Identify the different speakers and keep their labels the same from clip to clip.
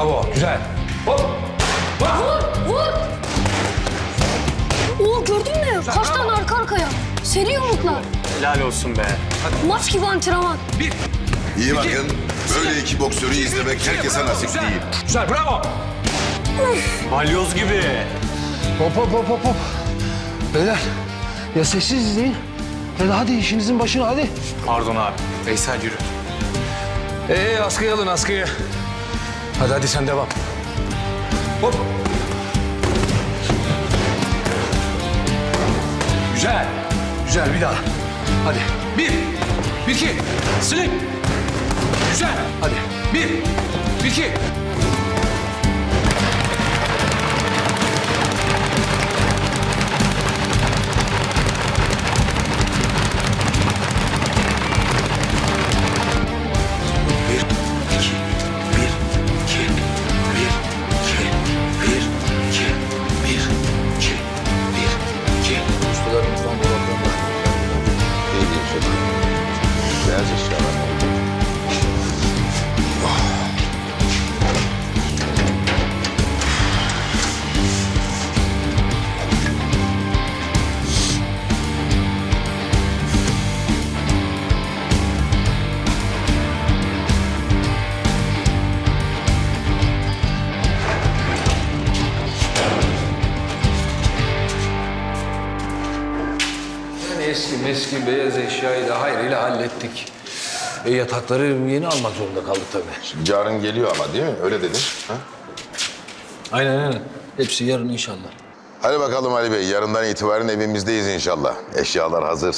Speaker 1: Bravo. Güzel. Hop. Hop.
Speaker 2: Vur! Oo gördün mü? Kaç tane arka arkaya. Seri yumruklar.
Speaker 3: Helal olsun be.
Speaker 2: Maç gibi antrenman.
Speaker 1: Bir.
Speaker 4: İyi bakın. Böyle iki boksörü izlemek herkese nasip
Speaker 1: Güzel.
Speaker 4: değil.
Speaker 1: Güzel. Bravo.
Speaker 3: Balyoz gibi.
Speaker 5: Hop hop hop hop hop. Beyler ya sessiz izleyin ya da hadi işinizin başına hadi.
Speaker 3: Pardon abi. Veysel yürü.
Speaker 1: Ee, askıya alın askıyı. Hadi hadi sen devam. Hop. Güzel. Güzel bir daha. Hadi. Bir. Bir iki. Slip. Güzel. Hadi. Bir. Bir iki. Hallettik. E, yatakları yeni almak zorunda kaldık tabii.
Speaker 4: Yarın geliyor ama değil mi? Öyle dedin. Ha?
Speaker 1: Aynen aynen. Hepsi yarın inşallah.
Speaker 4: Hadi bakalım Ali Bey. Yarından itibaren evimizdeyiz inşallah. Eşyalar hazır.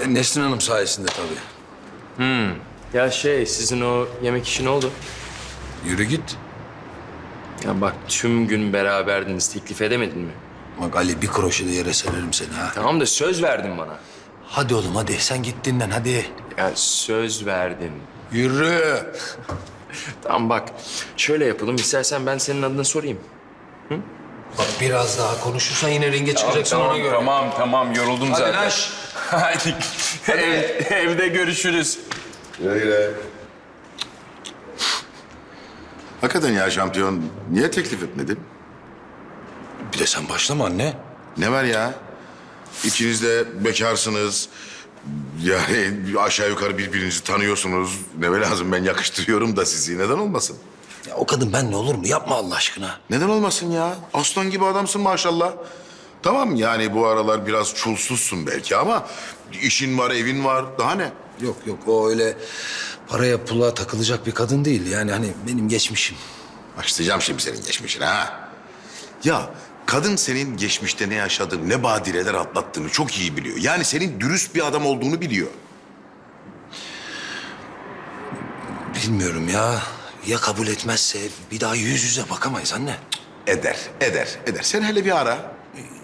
Speaker 1: E, Nesrin Hanım sayesinde tabii.
Speaker 3: Ya şey sizin o yemek işi ne oldu?
Speaker 1: Yürü git.
Speaker 3: Ya bak tüm gün beraberdiniz. Teklif edemedin mi?
Speaker 5: Bak Ali bir kroşede yere sererim seni ha.
Speaker 3: Tamam da söz verdin bana.
Speaker 5: Hadi oğlum hadi sen git dinlen hadi.
Speaker 3: Ya söz verdin.
Speaker 5: Yürü.
Speaker 3: Tamam bak şöyle yapalım. İstersen ben senin adına sorayım.
Speaker 5: Bak biraz daha konuşursan yine ringe çıkacaksın ona göre.
Speaker 3: Tamam tamam yoruldum
Speaker 5: Hadi
Speaker 3: zaten.
Speaker 5: Naş.
Speaker 3: Hadi. Ev- evde görüşürüz.
Speaker 4: Güle güle. Hakikaten ya şampiyon. Niye teklif etmedin?
Speaker 5: Bir de sen başlama anne.
Speaker 4: Ne var ya? İkiniz de bekarsınız. Yani aşağı yukarı birbirinizi tanıyorsunuz. Ne lazım ben yakıştırıyorum da sizi. Neden olmasın?
Speaker 5: Ya o kadın benle olur mu? Yapma Allah aşkına.
Speaker 4: Neden olmasın ya? Aslan gibi adamsın maşallah. Tamam yani bu aralar biraz çulsuzsun belki ama işin var, evin var. Daha ne?
Speaker 5: Yok yok o öyle paraya pula takılacak bir kadın değil. Yani hani benim geçmişim.
Speaker 4: Başlayacağım şimdi senin geçmişine ha. Ya kadın senin geçmişte ne yaşadığını, ne badireler atlattığını çok iyi biliyor. Yani senin dürüst bir adam olduğunu biliyor.
Speaker 5: Bilmiyorum ya. Ya kabul etmezse bir daha yüz yüze bakamayız anne.
Speaker 4: Eder, eder, eder. Sen hele bir ara.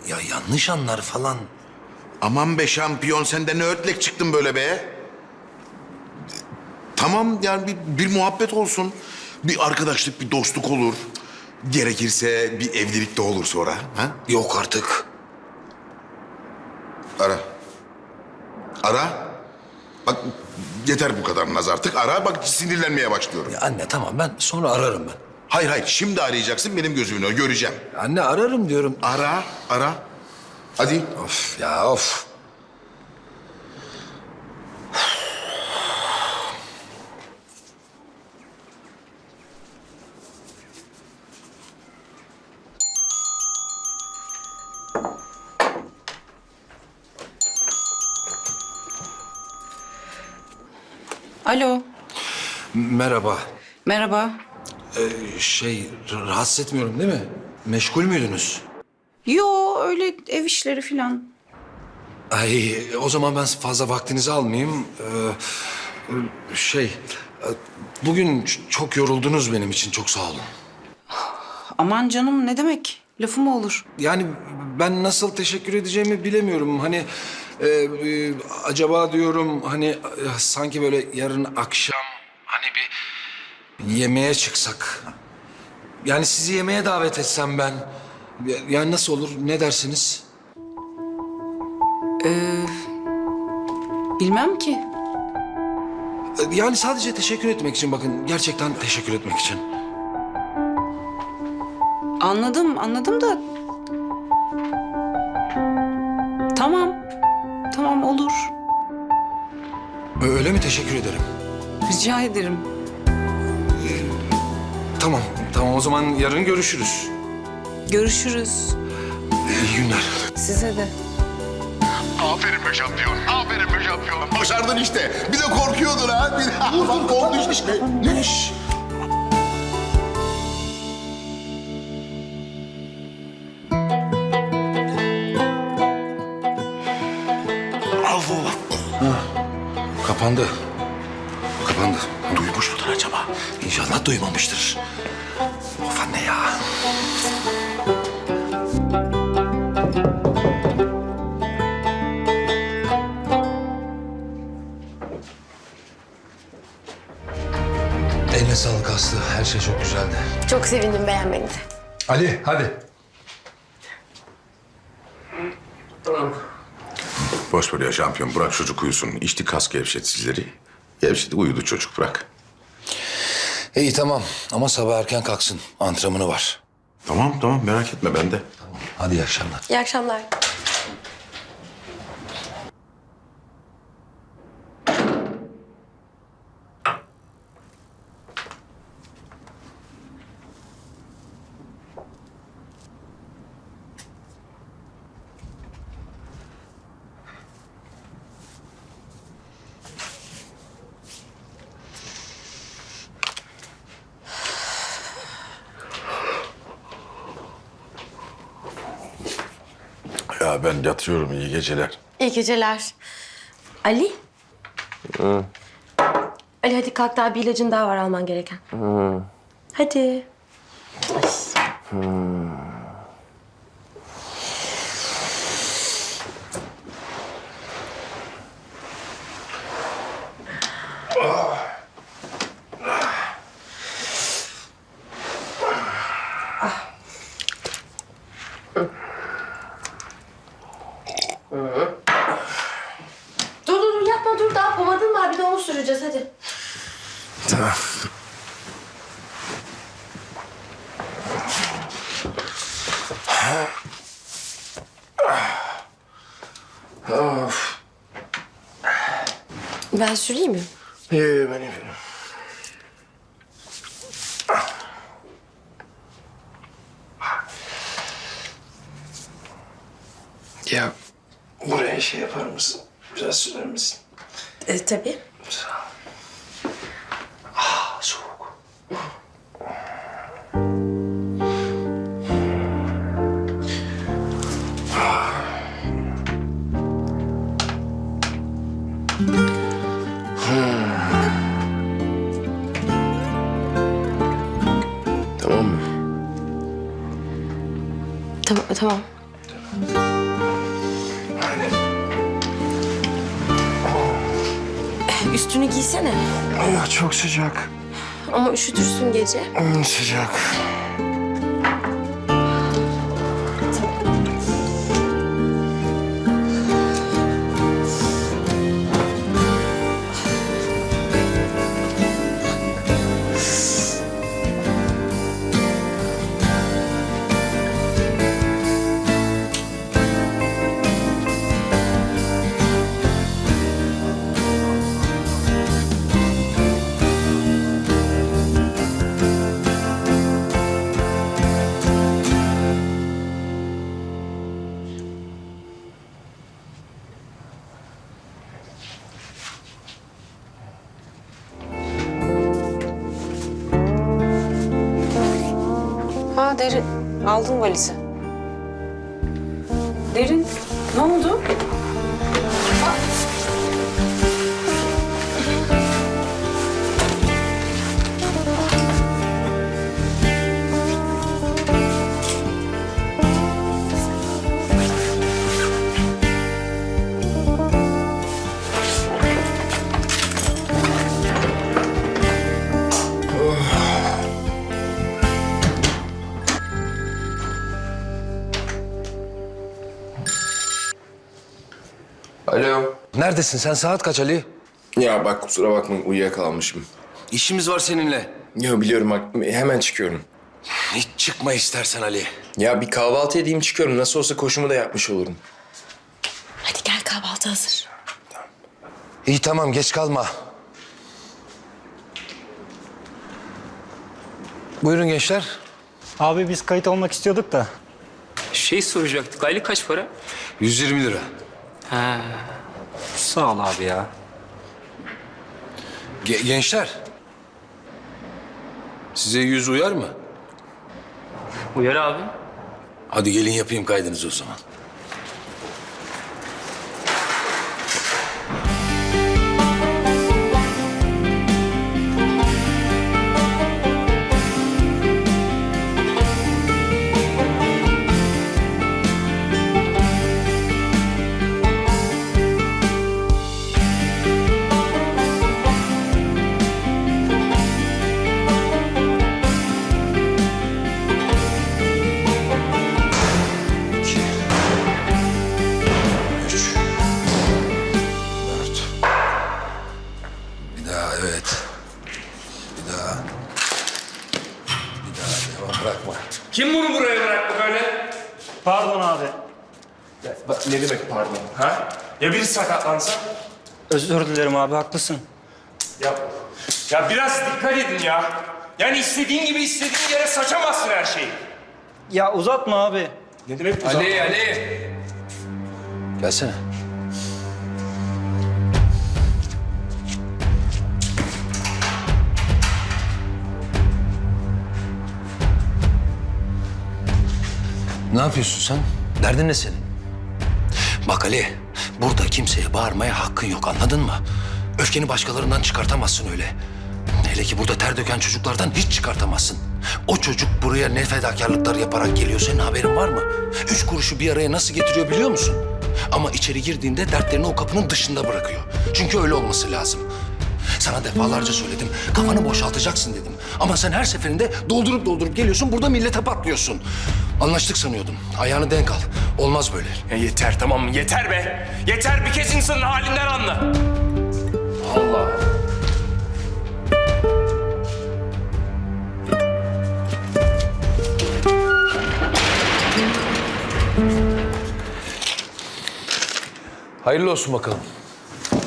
Speaker 5: Ya yanlış anlar falan.
Speaker 4: Aman be şampiyon sen de ne ötlek çıktın böyle be. Tamam yani bir, bir muhabbet olsun. Bir arkadaşlık, bir dostluk olur. Gerekirse bir evlilik de olur sonra. Ha?
Speaker 5: Yok artık.
Speaker 4: Ara. Ara. Bak yeter bu kadar naz artık. Ara bak sinirlenmeye başlıyorum.
Speaker 5: Ya anne tamam ben sonra ararım ben.
Speaker 4: Hayır hayır şimdi arayacaksın benim gözümün önünde göreceğim.
Speaker 5: Anne ararım diyorum.
Speaker 4: Ara, ara. Hadi.
Speaker 5: Of ya of.
Speaker 6: Alo,
Speaker 5: Merhaba.
Speaker 6: merhaba.
Speaker 5: Ee, şey rahatsız etmiyorum değil mi? Meşgul müydünüz?
Speaker 6: Yo, öyle ev işleri filan.
Speaker 5: Ay o zaman ben fazla vaktinizi almayayım. Ee, şey bugün çok yoruldunuz benim için çok sağ olun.
Speaker 6: Aman canım ne demek? Lafı mı olur?
Speaker 5: Yani ben nasıl teşekkür edeceğimi bilemiyorum. Hani e, e, acaba diyorum hani e, sanki böyle yarın akşam hani bir yemeğe çıksak. Yani sizi yemeğe davet etsem ben. Ya- Yani nasıl olur? Ne dersiniz?
Speaker 6: Bilmem ki.
Speaker 5: E, Yani sadece teşekkür etmek için bakın. Gerçekten teşekkür etmek için.
Speaker 6: Anladım, anladım da... Tamam. Tamam olur.
Speaker 5: Öyle mi? Teşekkür ederim.
Speaker 6: Rica ederim.
Speaker 5: Tamam, tamam o zaman yarın görüşürüz.
Speaker 6: Görüşürüz.
Speaker 5: İyi günler.
Speaker 6: Size de.
Speaker 4: Aferin be şampiyon. Aferin be şampiyon. Başardın işte. Bir de korkuyordun ha. Bir de bak oldu işte. Ne iş?
Speaker 5: Kapandı. Kapandı.
Speaker 4: Duymuş mudur acaba?
Speaker 5: İnşallah duymamıştır. Of anne ya. Eline sağlık Aslı. Her şey çok güzeldi.
Speaker 2: Çok sevindim beğenmenize.
Speaker 5: Ali hadi.
Speaker 4: Boş ver ya şampiyon. Bırak çocuk uyusun. İçti kas gevşet sizleri. Gevşedi uyudu çocuk bırak.
Speaker 5: İyi tamam ama sabah erken kalksın. Antrenmanı var.
Speaker 4: Tamam tamam merak etme ben de.
Speaker 5: Hadi iyi akşamlar.
Speaker 2: İyi akşamlar.
Speaker 4: Ya ben yatıyorum iyi geceler.
Speaker 2: İyi geceler. Ali? Ali hadi kalk daha bir ilacın daha var alman gereken. Hadi. Dur dur dur yapma dur daha pomadın var bir de onu süreceğiz hadi.
Speaker 5: Tamam.
Speaker 2: Ben süreyim mi?
Speaker 3: Ya buraya şey yapar mısın? Biraz sürer misin?
Speaker 2: E, tabii.
Speaker 3: Tamam
Speaker 2: tamam. Üstünü giysene.
Speaker 3: Ya çok sıcak.
Speaker 2: Ama üşütürsün gece.
Speaker 3: Sıcak. Уэльса.
Speaker 5: Neredesin sen? Saat kaç Ali?
Speaker 3: Ya bak kusura bakma uyuyakalmışım.
Speaker 5: İşimiz var seninle.
Speaker 3: Ya biliyorum bak hemen çıkıyorum.
Speaker 5: Hiç çıkma istersen Ali.
Speaker 3: Ya bir kahvaltı edeyim çıkıyorum. Nasıl olsa koşumu da yapmış olurum.
Speaker 2: Hadi gel kahvaltı hazır.
Speaker 5: İyi tamam geç kalma. Buyurun gençler.
Speaker 7: Abi biz kayıt olmak istiyorduk da.
Speaker 8: Şey soracaktık. Aylık kaç para?
Speaker 5: 120 lira.
Speaker 8: Sağ ol abi ya.
Speaker 5: Ge- gençler. Size yüz uyar mı?
Speaker 8: Uyar abi.
Speaker 5: Hadi gelin yapayım kaydınızı o zaman.
Speaker 3: Ya biri sakatlansa?
Speaker 7: Özür dilerim abi haklısın.
Speaker 9: Ya, ya biraz dikkat edin ya. Yani istediğin gibi istediğin yere saçamazsın her şeyi.
Speaker 7: Ya uzatma abi.
Speaker 9: Ne demek bu?
Speaker 3: Ali Ali.
Speaker 5: Gelsene. Ne yapıyorsun sen? Derdin ne senin? Bak Ali, burada kimseye bağırmaya hakkın yok anladın mı? Öfkeni başkalarından çıkartamazsın öyle. Hele ki burada ter döken çocuklardan hiç çıkartamazsın. O çocuk buraya ne fedakarlıklar yaparak geliyor senin haberin var mı? Üç kuruşu bir araya nasıl getiriyor biliyor musun? Ama içeri girdiğinde dertlerini o kapının dışında bırakıyor. Çünkü öyle olması lazım. Sana defalarca söyledim. Kafanı boşaltacaksın dedim. Ama sen her seferinde doldurup doldurup geliyorsun. Burada millete patlıyorsun. Anlaştık sanıyordum. Ayağını denk al. Olmaz böyle.
Speaker 9: Ya yeter tamam mı? Yeter be. Yeter bir kez insanın halinden anla.
Speaker 3: Allah.
Speaker 5: Hayırlı olsun bakalım.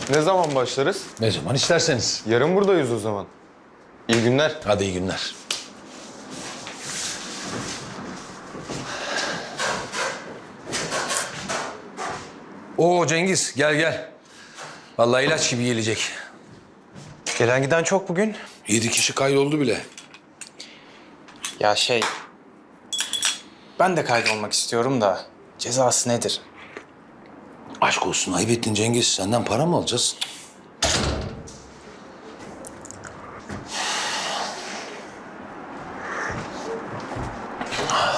Speaker 10: Ne zaman başlarız?
Speaker 5: Ne zaman isterseniz.
Speaker 10: Yarın buradayız o zaman. İyi günler.
Speaker 5: Hadi iyi günler. Oo Cengiz gel gel. Vallahi ilaç gibi gelecek.
Speaker 10: Gelen giden çok bugün.
Speaker 5: Yedi kişi kaydoldu bile.
Speaker 11: Ya şey... Ben de kaydolmak istiyorum da cezası nedir?
Speaker 5: Aşk olsun ayıp ettin Cengiz. Senden para mı alacağız?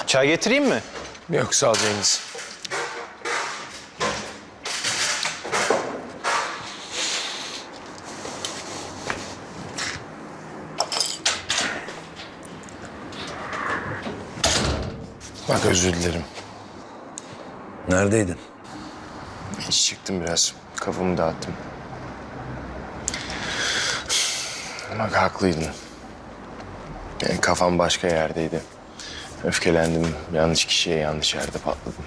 Speaker 10: Çay getireyim mi?
Speaker 3: Yok sağ ol Cengiz. Bak özür dilerim.
Speaker 5: Neredeydin?
Speaker 3: Hiç çıktım biraz. Kafamı dağıttım. Bak haklıydın. Yani kafam başka yerdeydi. Öfkelendim. Yanlış kişiye yanlış yerde patladım.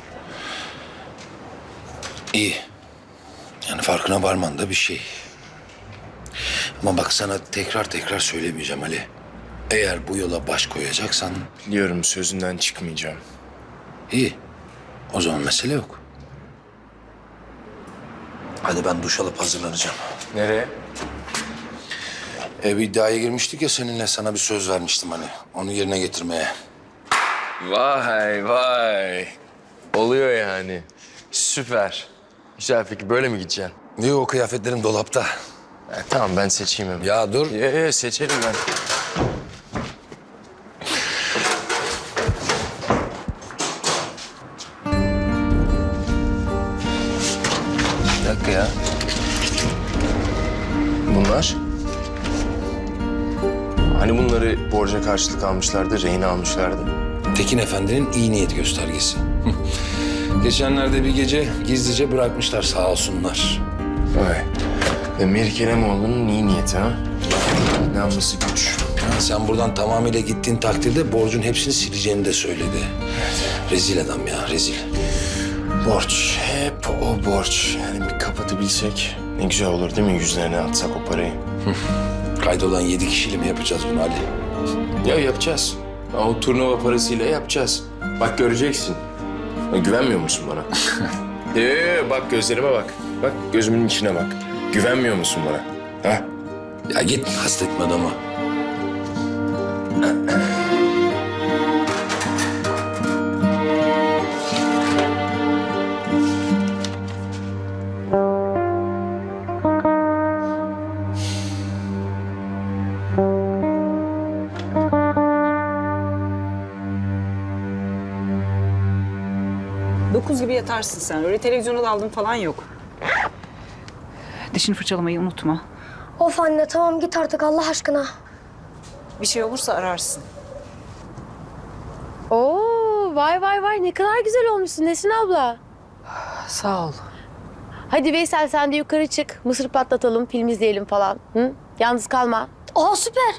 Speaker 5: İyi. Yani farkına varman da bir şey. Ama bak sana tekrar tekrar söylemeyeceğim Ali. Eğer bu yola baş koyacaksan
Speaker 3: Biliyorum sözünden çıkmayacağım.
Speaker 5: iyi. O zaman mesele yok. Hadi ben duş alıp hazırlanacağım.
Speaker 3: Nereye?
Speaker 5: E bir iddiaya girmiştik ya seninle sana bir söz vermiştim hani. Onu yerine getirmeye.
Speaker 3: Vay vay. Oluyor yani. Süper. Güzel peki böyle mi gideceksin?
Speaker 5: Niye o kıyafetlerim dolapta?
Speaker 3: Ha, tamam ben seçeyim hemen.
Speaker 5: Ya dur.
Speaker 3: Ye, ye, seçerim ben. Borca karşılık almışlardı, rehin almışlardı.
Speaker 5: Tekin Efendi'nin iyi niyet göstergesi. Geçenlerde bir gece gizlice bırakmışlar sağ olsunlar.
Speaker 3: Vay. Ve Melik Elemoğlu'nun iyi niyeti ha? Namusu güç.
Speaker 5: Ya sen buradan tamamıyla gittiğin takdirde borcun hepsini sileceğini de söyledi. Rezil adam ya rezil.
Speaker 3: Borç. Hep o borç. Yani bir kapatabilsek ne güzel olur değil mi? Yüzlerine atsak o parayı.
Speaker 5: Kaydolan yedi kişiyle mi yapacağız bunu Ali?
Speaker 3: Ya yapacağız. Ha, O turnuva parasıyla yapacağız. Bak göreceksin. Ha, güvenmiyor musun bana? Ee, bak gözlerime bak. Bak gözümün içine bak. Güvenmiyor musun bana? Ha?
Speaker 5: Ya git hastetme adamı.
Speaker 6: Dokuz gibi yatarsın sen. Öyle televizyona daldın falan yok. Dişini fırçalamayı unutma.
Speaker 2: Of anne tamam git artık Allah aşkına.
Speaker 6: Bir şey olursa ararsın.
Speaker 2: Oo vay vay vay ne kadar güzel olmuşsun Nesin abla.
Speaker 6: Sağ ol.
Speaker 2: Hadi Veysel sen de yukarı çık. Mısır patlatalım, film izleyelim falan. Hı? Yalnız kalma. Aa süper.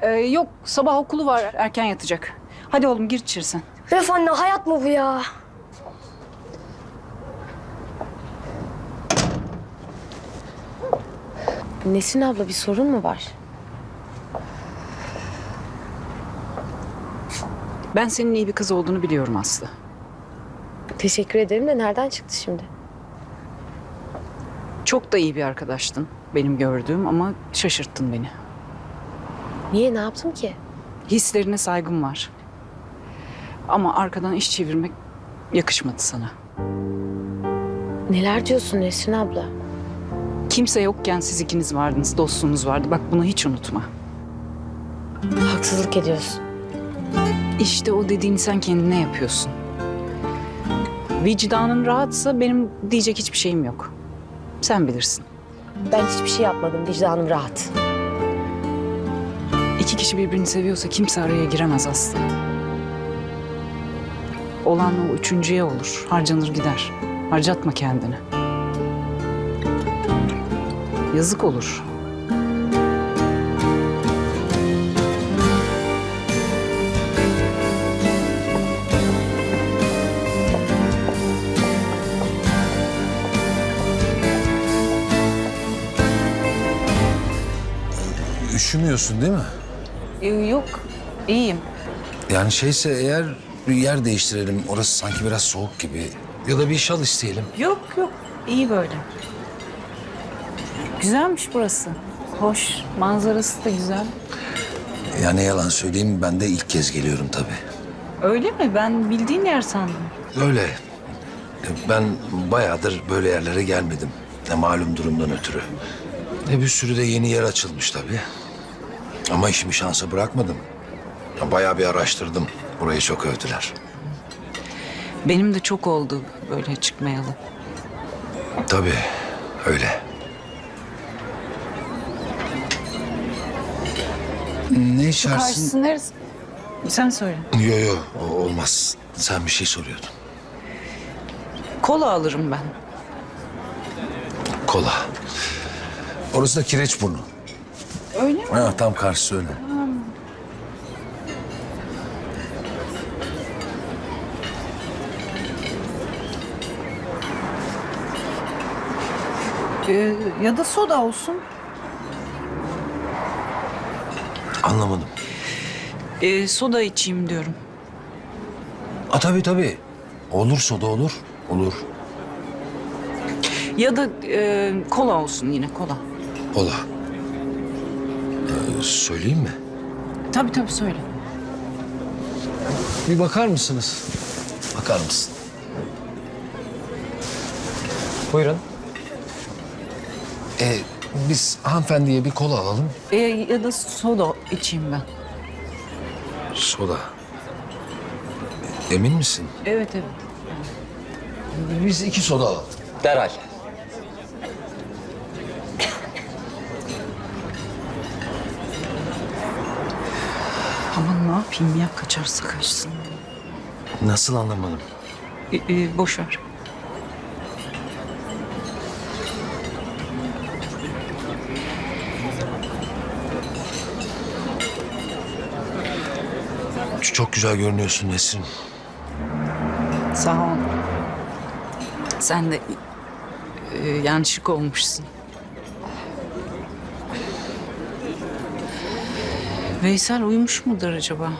Speaker 6: Ee, yok sabah okulu var. Erken yatacak. Hadi oğlum gir içeri sen.
Speaker 2: Ref anne hayat mı bu ya? Nesin abla bir sorun mu var?
Speaker 6: Ben senin iyi bir kız olduğunu biliyorum Aslı.
Speaker 2: Teşekkür ederim de nereden çıktı şimdi?
Speaker 6: Çok da iyi bir arkadaştın benim gördüğüm ama şaşırttın beni.
Speaker 2: Niye ne yaptım ki?
Speaker 6: Hislerine saygım var. Ama arkadan iş çevirmek yakışmadı sana.
Speaker 2: Neler diyorsun Nesin abla?
Speaker 6: Kimse yokken siz ikiniz vardınız, dostluğunuz vardı. Bak bunu hiç unutma.
Speaker 2: Haksızlık ediyorsun.
Speaker 6: İşte o dediğini sen kendine yapıyorsun. Vicdanın rahatsa benim diyecek hiçbir şeyim yok. Sen bilirsin.
Speaker 2: Ben hiçbir şey yapmadım. Vicdanım rahat.
Speaker 6: İki kişi birbirini seviyorsa kimse araya giremez Aslı. Olan o üçüncüye olur. Harcanır gider. Harcatma kendini. Yazık olur.
Speaker 5: Üşümüyorsun değil mi?
Speaker 6: Ee, yok, iyiyim.
Speaker 5: Yani şeyse eğer bir yer değiştirelim. Orası sanki biraz soğuk gibi. Ya da bir şal isteyelim.
Speaker 6: Yok yok, iyi böyle. Güzelmiş burası. Hoş, manzarası da güzel.
Speaker 5: Ya ne yalan söyleyeyim ben de ilk kez geliyorum tabii.
Speaker 6: Öyle mi? Ben bildiğin yer sandım.
Speaker 5: Öyle. Ben bayağıdır böyle yerlere gelmedim. Ne malum durumdan ötürü. Ne bir sürü de yeni yer açılmış tabii. Ama işimi şansa bırakmadım. Ya Bayağı bir araştırdım. Burayı çok övdüler.
Speaker 6: Benim de çok oldu böyle çıkmayalı.
Speaker 5: Tabii öyle. Ne içersin?
Speaker 6: neresi? Sen söyle.
Speaker 5: Yo yo o olmaz. Sen bir şey soruyordun.
Speaker 6: Kola alırım ben.
Speaker 5: Kola. Orası da Kireçburnu.
Speaker 6: Öyle mi?
Speaker 5: Ha, tam karşısı öyle.
Speaker 6: Ee, ya da soda olsun.
Speaker 5: Anlamadım.
Speaker 6: Ee, soda içeyim diyorum.
Speaker 5: A tabii tabii. Olur soda olur. Olur.
Speaker 6: Ya da e, kola olsun yine kola.
Speaker 5: Kola. Ee, söyleyeyim mi?
Speaker 6: Tabii tabii söyle.
Speaker 5: Bir bakar mısınız? Bakar mısın?
Speaker 10: Buyurun.
Speaker 5: Ee, biz hanımefendiye bir kola alalım.
Speaker 6: Ee, ya da soda içeyim ben.
Speaker 5: Soda. Emin misin?
Speaker 6: Evet evet.
Speaker 5: Biz iki soda alalım.
Speaker 3: Derhal.
Speaker 6: Ama ne yapayım ya kaçarsa kaçsın.
Speaker 5: Nasıl anlamadım?
Speaker 6: Ee, e, boş ver.
Speaker 5: Çok güzel görünüyorsun Nesrin.
Speaker 6: Sağ ol. Sen de e, yani olmuşsun. Veysel uyumuş mudur acaba?